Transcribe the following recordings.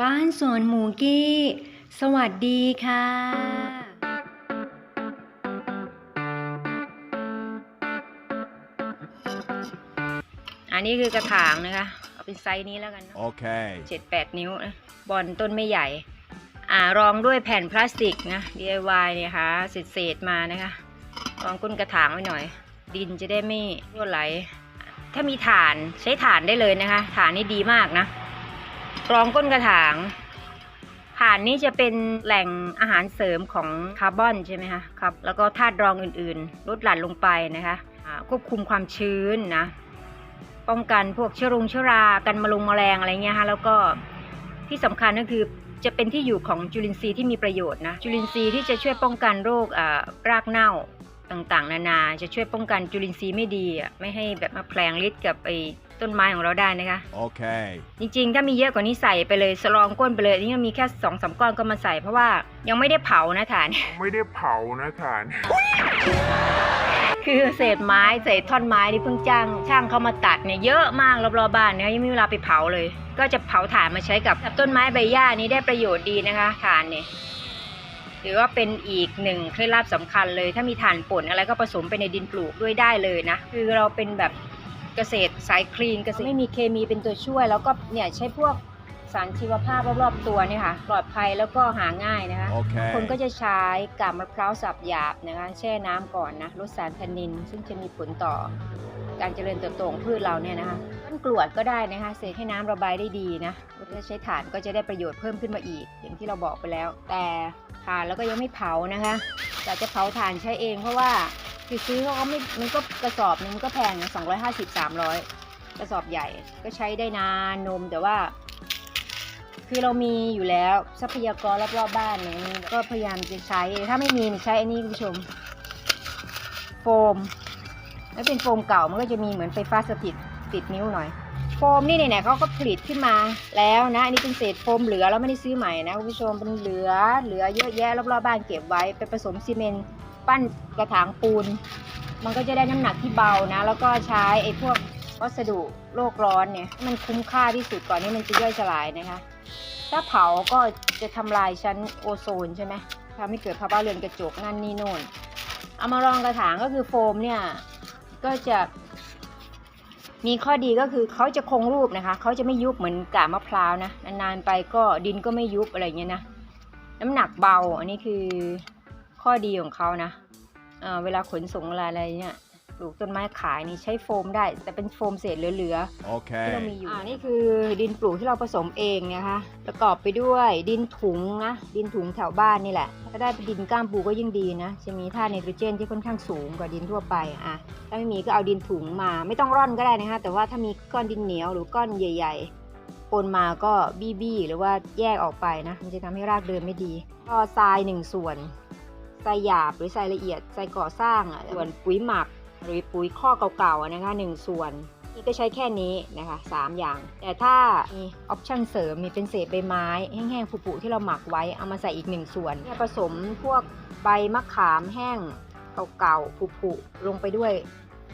บ้านสวนหมูกี้ สวัสดีค่ะ อันนี้คือกระถางนะคะ เอาเป็นไซส์นี้แล้วกันเนอะ Okay. เจ็ดแปดนิ้วนะบอลต้นไม่ใหญ่ อ่ารองด้วยแผ่นพลาสติกนะ DIY เนี่ยค่ะเศษๆมานะคะ รองก้นกระถางไว้หน่อย ดินจะได้ไม่รั่วไหล ถ้ามีฐานใช้ฐานได้เลยนะคะ ฐานนี่ดีมากนะ รองก้นกระถางฐานนี้จะเป็นแหล่งอาหารเสริมของคาร์บอนใช่ไหมคะครับ แล้วก็ธาตุรองอื่นๆ ลดหลั่นลงไปนะคะควบคุมความชื้นนะ ป้องกันพวกเชื้อรงเชื้อรา กันมะลงแมลงอะไรเงี้ยฮะ แล้วก็ที่สำคัญก็คือจะเป็นที่อยู่ของจุลินทรีย์ที่มีประโยชน์นะ จุลินทรีย์ที่จะช่วยป้องกันโรคอ่ารากเน่าต่างๆ นานา จะช่วยป้องกันจุลินทรีย์ไม่ดีอะไม่ให้แบบมาแพลงฤทธิ์กับไอ ต้นไม้ของเราได้นะคะ Okay. จริงๆ ถ้ามีเยอะกว่านี้ใส่ไปเลยสลองก้นไปเลยนี่มีแค่สองสามก้อนก็มาใส่เพราะว่ายังไม่ได้เผานะฐาน ไม่ได้เผานะฐาน คือเศษไม้เศษท่อนไม้ที่เพิ่งจ้างช่างเขามาตัดเนี่ยเยอะมากรอบๆบ้านเนี่ยยังไม่มีเวลาไปเผาเลย ก็จะเผาถ่านมาใช้กับต้นไม้ใบหญ้านี้ได้ประโยชน์ดีนะคะถ่านเนี่ยถือว่าเป็นอีกหนึ่งเคล็ดลับสำคัญเลย ถ้ามีถ่านป่นอะไรก็ผสมไปในดินปลูกด้วยได้เลยนะ คือเราเป็นแบบ เกษตรสายคลีนเกษตรไม่มีเคมีเป็นตัวช่วย แล้วก็เนี่ยใช้พวกสารชีวภาพรอบๆตัวเนี่ยค่ะปลอดภัยแล้วก็หาง่ายนะคะ Okay. คนก็จะใช้กาบมะพร้าวสับหยาบนะคะแช่น้ำก่อนนะลดสารแทนนิน ซึ่งจะมีผลต่อการเจริญเติบโตของพืชเราเนี่ยนะคะต้นกรวดก็ได้นะคะเสกให้น้ำระบายได้ดีนะถ้าใช้ถ่านก็จะได้ประโยชน์เพิ่มขึ้นมาอีก อย่างที่เราบอกไปแล้ว แต่ถ่านแล้วก็ยังไม่เผานะคะแต่จะเผาถ่านใช้เองเพราะว่า คือซื้อเขาก็ไม่ มันก็กระสอบหนึงมันก็แพงสองร้อยห้าสิบสามร้อยกระสอบใหญ่ก็ใช้ได้นานนมแต่ว่า คือเรามีอยู่แล้วทรัพยากรรอบๆบ้านเนี่ยมีก็พยายามจะใช้ ถ้าไม่มีใช้อันนี้คุณผู้ชม โฟมแล้วเป็นโฟมเก่ามันก็จะมีเหมือนไฟฟ้าสถิตติดนิ้วหน่อย โฟมนี่เนี่ยเขาก็ผลิตขึ้นมาแล้วนะอันนี้เป็นเศษโฟมเหลือแล้วไม่ได้ซื้อใหม่นะคุณผู้ชมเป็นเหลือเหลือเยอะแยะรอบๆบ้านเก็บไว้ไปผสมซีเมนต์ ปั้นกระถางปูน มันก็จะได้น้ำหนักที่เบานะ แล้วก็ใช้ไอ้พวกวัสดุโลกร้อนเนี่ยมันคุ้มค่าที่สุดก่อนที่มันจะย่อยสลายนะคะ ถ้าเผาก็จะทำลายชั้นโอโซนใช่ไหมทำให้เกิดภาวะเรือนกระจกนั่นนี่โน่นเอามารองกระถางก็คือโฟมเนี่ยก็จะมีข้อดีก็คือเขาจะคงรูปนะคะ เขาจะไม่ยุบเหมือนกาบมะพร้าวนะ นานๆไปก็ดินก็ไม่ยุบอะไรเงี้ยนะ น้ำหนักเบา อันนี้คือ ข้อดีของเขานะเอ่อเวลาขนส่งเวลาอะไรเนี่ยปลูกต้นไม้ขายนี่ใช้โฟมได้ แต่เป็นโฟมเศษเหลือๆที่เรามี Okay. อยู่อ่านี่คือดินปลูกที่เราผสมเองนะคะประกอบไปด้วยดินถุงนะดินถุงแถวบ้านนี่แหละ ถ้าได้เป็นดินก้ามปูก็ยิ่งดีนะจะมีธาตุไนโตรเจนที่ค่อนข้างสูงกว่าดินทั่วไปอะถ้าไม่มีก็เอาดินถุงมา ไม่ต้องร่อนก็ได้นะคะแต่ว่าถ้ามีก้อนดินเหนียวหรือก้อนใหญ่ ๆปนมาก็บี้บี้หรือว่าแยกออกไปนะมันจะทำให้รากเดินไม่ดี ก็ทรายหนึ่งส่วน ทรายหยาบหรือทรายละเอียดทรายก่อสร้างอะส่วนปุ๋ยหมัก หรือปุ๋ยข้อเก่าๆนะคะหนึ่งส่วนนี่ก็ใช้แค่นี้นะคะสามอย่าง แต่ถ้ามีออปชั่นเสริมมีเป็นเศษใบไม้แห้งๆผุๆที่เราหมักไว้เอามาใส่อีกหนึ่งส่วนเนี่ยผสมพวกใบมะขามแห้งเก่าๆผุๆลงไปด้วย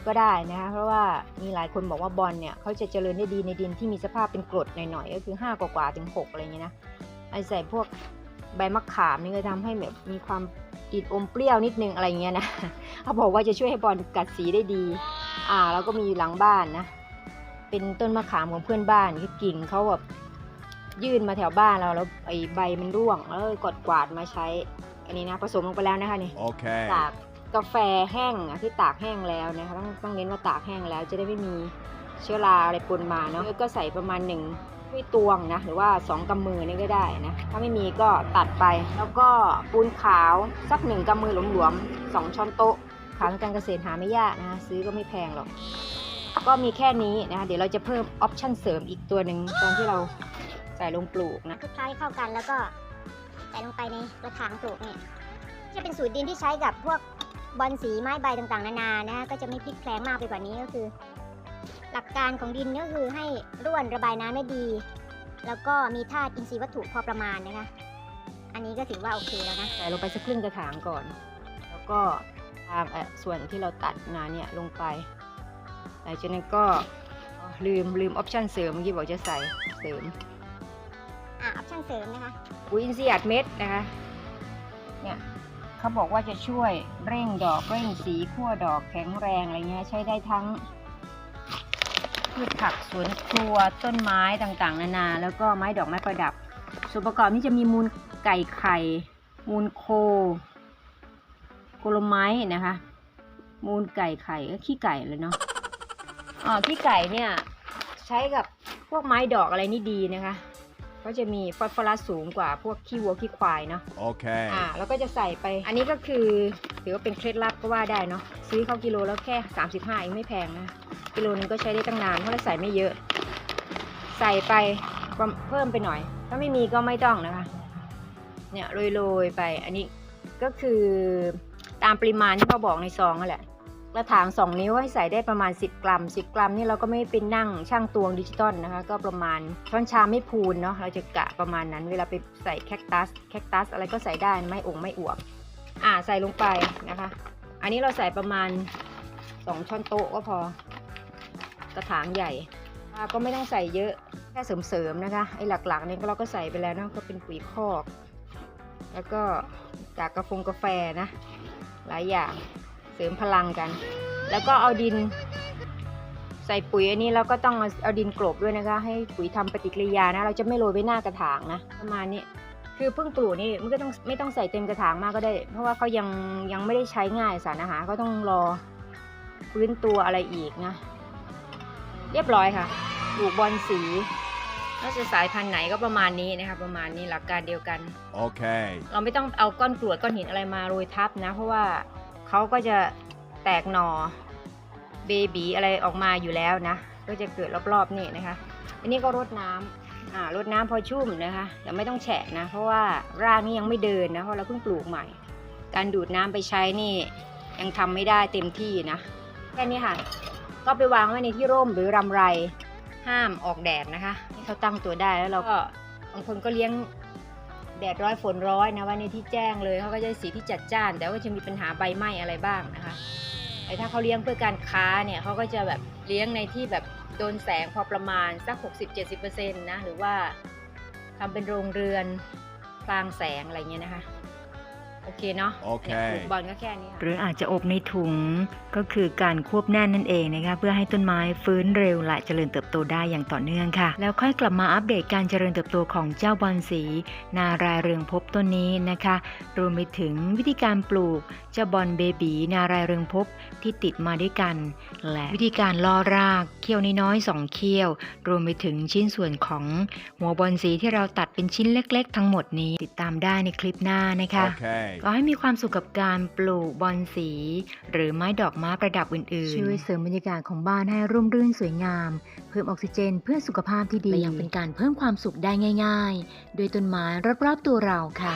ก็ได้นะคะเพราะว่ามีหลายคนบอกว่าบอลเนี่ยเขาจะเจริญได้ดีในดินที่มีสภาพเป็นกรดหน่อยๆก็คือ 5 กว่าๆถึง 6 อะไรอย่างเงี้ยนะไอใส่พวก ใบมะขามนี่ก็ทำให้แบบมีความติดอมเปรี้ยวนิดนึงอะไรอย่างเงี้ยนะเขาบอกว่าจะช่วยให้บอลกัดสีได้ดี อ่าแล้วก็มีอยู่หลังบ้านนะ เป็นต้นมะขามของเพื่อนบ้านคือกิ่งเขาแบบยื่นมาแถวบ้านเราแล้วไอ้ใบมันร่วงแล้วกดกวาดมาใช้ อันนี้นะผสมลงไปแล้วนะคะนี่ Okay. ตากกาแฟแห้งอะที่ตากแห้งแล้วนะคะต้องต้องเน้นว่าตากแห้งแล้วจะได้ไม่มีเชื้อราอะไรปนมาเนาะแล้วก็ใส่ประมาณหนึ่ง ถ้วยตวงนะหรือว่าสองกำมือนี่ก็ได้นะถ้าไม่มีก็ตัดไป แล้วก็ปูนขาวสักหนึ่งกำมือหลวมๆสองช้อนโต๊ะขาวทางการเกษตรหาไม่ยากนะคะซื้อก็ไม่แพงหรอก ก็มีแค่นี้นะคะเดี๋ยวเราจะเพิ่มออปชั่นเสริมอีกตัวหนึ่งตอนที่เราใส่ลงปลูกนะคลุกเคล้าให้เข้ากันแล้วก็ใส่ลงไปในกระถางปลูกเนี่ยจะเป็นสูตรดินที่ใช้กับพวกบอลสีไม้ใบต่างๆ นานานะก็จะไม่พลิกแพลงมากไปกว่านี้ก็คือ หลักการของดินก็คือให้ร่วนระบายน้ำได้ดี แล้วก็มีธาตุอินทรีย์วัตถุพอประมาณนะคะ อันนี้ก็ถือว่าโอเคแล้วนะใส่ลงไปสักครึ่งกระถางก่อน แล้วก็ตามเอ่อส่วนที่เราตัดมาเนี่ยลงไปหลังจากนั้นก็อ๋อลืมลืมออปชั่นเสริมเมื่อกี้บอกจะใส่เสริมอ่าออปชั่นมันเสริมนะคะปุ๋ยอินทรีย์อัดเม็ดนะคะเนี่ยเขาบอกว่าจะช่วยเร่งดอกเร่งสีขั้วดอกแข็งแรงอะไรเงี้ยใช้ได้ทั้ง พืชผักสวนครัวต้นไม้ต่างๆ นานา แล้วก็ไม้ดอกไม้ประดับ ส่วนประกอบนี่จะมีมูลไก่ไข่ มูลโคโกลไม้นะคะ มูลไก่ไข่ก็ขี้ไก่เลยเนาะอ๋อขี้ไก่เนี่ยใช้กับพวกไม้ดอกอะไรนี่ดีนะคะ ก็จะมีฟอสฟอรัสสูงกว่าพวกขี้วัวขี้ควายเนาะ Okay. อ่าแล้วก็จะใส่ไป อันนี้ก็คือถือว่าเป็นเคล็ดลับก็ว่าได้เนาะซื้อเข้ากิโลแล้วแค่ 35เองไม่แพงนะ กิโลนึงก็ใช้ได้ตั้งนานเพราะเราใส่ไม่เยอะ ใส่ไปเพิ่มไปหน่อย ถ้าไม่มีก็ไม่ต้องนะคะ เนี่ยโรยๆไป อันนี้ก็คือตามปริมาณที่เขาบอกในซองนั่นแหละ กระถาง2นิ้วให้ใส่ได้ประมาณ 10 กรัม 10 กรัมนี่เราก็ไม่เป็นนั่งช่างตวงดิจิตอลนะคะ ก็ประมาณช้อนชามไม่พูนเนาะ เราจะกะประมาณนั้น เวลาไปใส่แคคตัส แคคตัสอะไรก็ใส่ได้ไม่องไม่อวบ อ่าใส่ลงไปนะคะ อันนี้เราใส่ประมาณ 2 ช้อนโต๊ะก็พอ กระถางใหญ่อ่าก็ไม่ต้องใส่เยอะแค่เสริมๆนะคะไอ้หลักๆนี่เราก็ใส่ไปแล้วนะก็เป็นปุ๋ยคอก แล้วก็กากกาแฟกาแฟนะ หลายอย่างเสริมพลังกัน แล้วก็เอาดิน ใส่ปุ๋ยอันนี้เราก็ต้องเอาดินกลบด้วยนะคะ ให้ปุ๋ยทำปฏิกิริยานะ เราจะไม่โรยไว้หน้ากระถางนะประมาณนี้คือเพิ่งปลูกนี่มันก็ต้องไม่ต้องใส่เต็มกระถางมากก็ได้ เพราะว่าเขายังยังไม่ได้ใช้ง่ายสารอาหารก็ต้องรอฟื้นตัวอะไรอีกนะ เรียบร้อยค่ะปลูกบอลสีน่าจะสายพันธุ์ไหนก็ประมาณนี้นะคะประมาณนี้หลักการเดียวกัน Okay. เราไม่ต้องเอาก้อนกรวดก้อนหินอะไรมาโรยทับนะ เพราะว่าเขาก็จะแตกหนอเบบีอะไรออกมาอยู่แล้วนะ ก็จะเกิดรอบๆนี่นะคะ อันนี้ก็รดน้ำอ่ารดน้ำพอชุ่มนะคะแต่ไม่ต้องแฉะนะ เพราะว่ารากนี่ยังไม่เดินนะเพราะเราเพิ่งปลูกใหม่ การดูดน้ำไปใช้นี่ยังทำไม่ได้เต็มที่นะแค่นี้ค่ะ ก็ไปวางไว้ในที่ร่มหรือรำไรห้ามออกแดดนะคะให้เขาตั้งตัวได้แล้วเราก็บางคนก็เลี้ยงแดดร้อยฝนร้อยนะว่าในที่แจ้งเลยเขาก็จะได้สีที่จัดจ้าน แต่ว่าจะมีปัญหาใบไหม้อะไรบ้างนะคะแต่ถ้าเขาเลี้ยงเพื่อการค้าเนี่ยเขาก็จะแบบเลี้ยงในที่แบบโดนแสงพอประมาณสัก 60-70%นะหรือว่าทำเป็นโรงเรือนพลางแสงอะไรเงี้ยนะคะ โอเคเนาะโอเคนี่ยปลูกบอลก็แค่นี้ค่ะหรืออาจจะอบในถุงก็คือการควบแน่นนั่นเองนะคะเพื่อให้ต้นไม้ฟื้นเร็วและเจริญเติบโตได้อย่างต่อเนื่องค่ะ แล้วค่อยกลับมาอัปเดตการเจริญเติบโตของเจ้าบอนสี นารายเรืองภพบต้นนี้นะคะ รวมไปถึงวิธีการปลูกเจ้าบอนเบบีนารายเรืองภพที่ติดมาด้วยกัน และวิธีการล่อรากเคี่ยวน้อยๆสองเคี่ยว รวมไปถึงชิ้นส่วนของหัวบอนสีที่เราตัดเป็นชิ้นเล็ก ๆ ทั้งหมดนี้ติดตามได้ในคลิปหน้านะคะ Okay. ก็ให้มีความสุขกับการปลูกบอนสี หรือไม้ดอกไม้ประดับอื่นๆ ช่วยเสริมบรรยากาศของบ้านให้ร่มรื่นสวยงาม เพิ่มออกซิเจนเพื่อสุขภาพที่ดีและยังเป็นการเพิ่มความสุขได้ง่าย ๆ โดยต้นไม้รอบๆตัวเราค่ะ